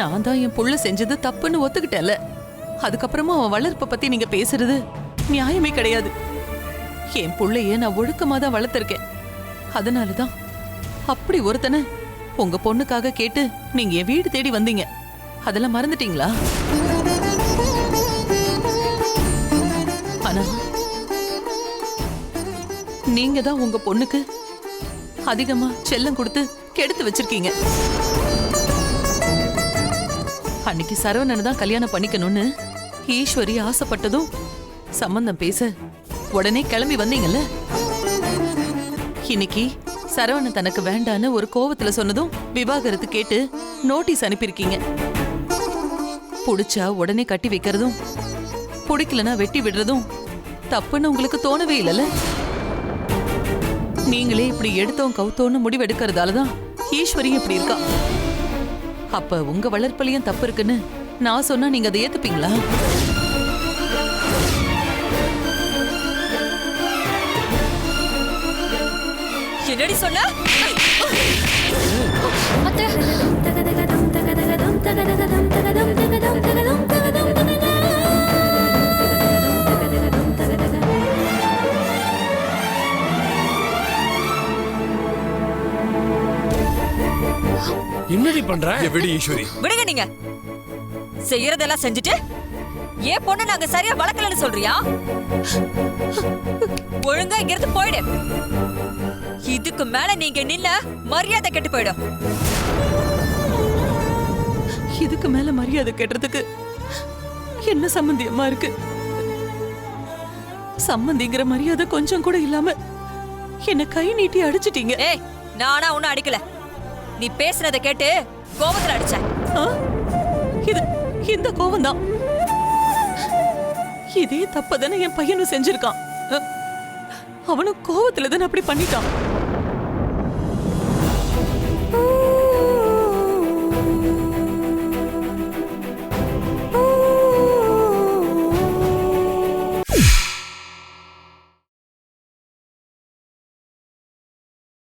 நான் தான் என் புள்ள செஞ்சது தப்புன்னு ஒத்துக்கிட்டேன்ல. அதுக்கப்புறமா அவன் வளர்ப்பை பத்தி நீங்க பேசுறது நியாயமே கிடையாது. என் புள்ளைய நான் ஒழுக்கமா தான் வளர்த்துருக்கேன். அதனால தான் அப்படி ஒருத்தனை உங்க பொண்ணுக்காக கேட்டு நீங்க என் வீடு தேடி வந்தீங்க. அதெல்லாம் மறந்துட்டீங்களா? ஆனா நீங்க தான் உங்க பொண்ணுக்கு அதிகமா செல்லம் கொடுத்து கெடுத்து வச்சிருக்கீங்க. அன்னைக்கு சரவணனை தான் கல்யாணம் பண்ணிக்கணும்னு ஈஸ்வரி ஆசைப்பட்டதும் சம்பந்தம் பேச உடனே கிளம்பி வந்தீங்கல்ல? இன்னைக்கு சரவணன் தனக்கு வேண்டான்னு ஒரு கோவத்துல சொன்னதும் விவாகரத்து கேட்டு நோட்டீஸ் அனுப்பியிருக்கீங்க. புடிச்சா உடனே கட்டி வைக்கிறதும் பிடிக்கலனா வெட்டி விடுறதும் தப்புன்னு உங்களுக்கு தோணவே இல்லைல்ல? நீங்களே இப்படி எடுத்தோம் கவுத்தோன்னு முடிவெடுக்கிறதால தான் ஈஸ்வரி இப்படி இருக்கா? அப்ப உங்க வளர்ப்புலயும் தப்பு இருக்குன்னு நான் சொன்னா நீங்க அதை ஏத்துப்பீங்களா? என்னடி சொன்ன? என்னடி பண்ற? விடு ஈஸ்வரி. விடுங்க நீங்க. செய்யறதெல்லாம் செஞ்சுட்டு ஏன் பொண்ணு நாங்க சரியா வளர்க்கலன்னு சொல்றியா? ஒழுங்கா இங்க இருந்து போயிடு. இதுக்கு மேல நீங்க நின்ன மரியாதை கெட்டு போயிடும். இதுக்கு மேல மரியாதை கேட்டதுக்கு என்ன சம்பந்தியமா இருக்கு? சம்பந்திங்கிற மரியாதை கொஞ்சம் கூட இல்லாம என்ன கை நீட்டி அடிச்சிட்டீங்க. ஏய் நானா ஒன்னும் அடிக்கல. நீ பேசுனதை கேட்டு கோபத்துல அடிச்சேன். ஆ? இது இந்த கோபம் தான் இதே தப்பதானே என் பையனும் செஞ்சிருக்கான். அவனும் கோபத்துல தானே அப்படி பண்ணிட்டான்.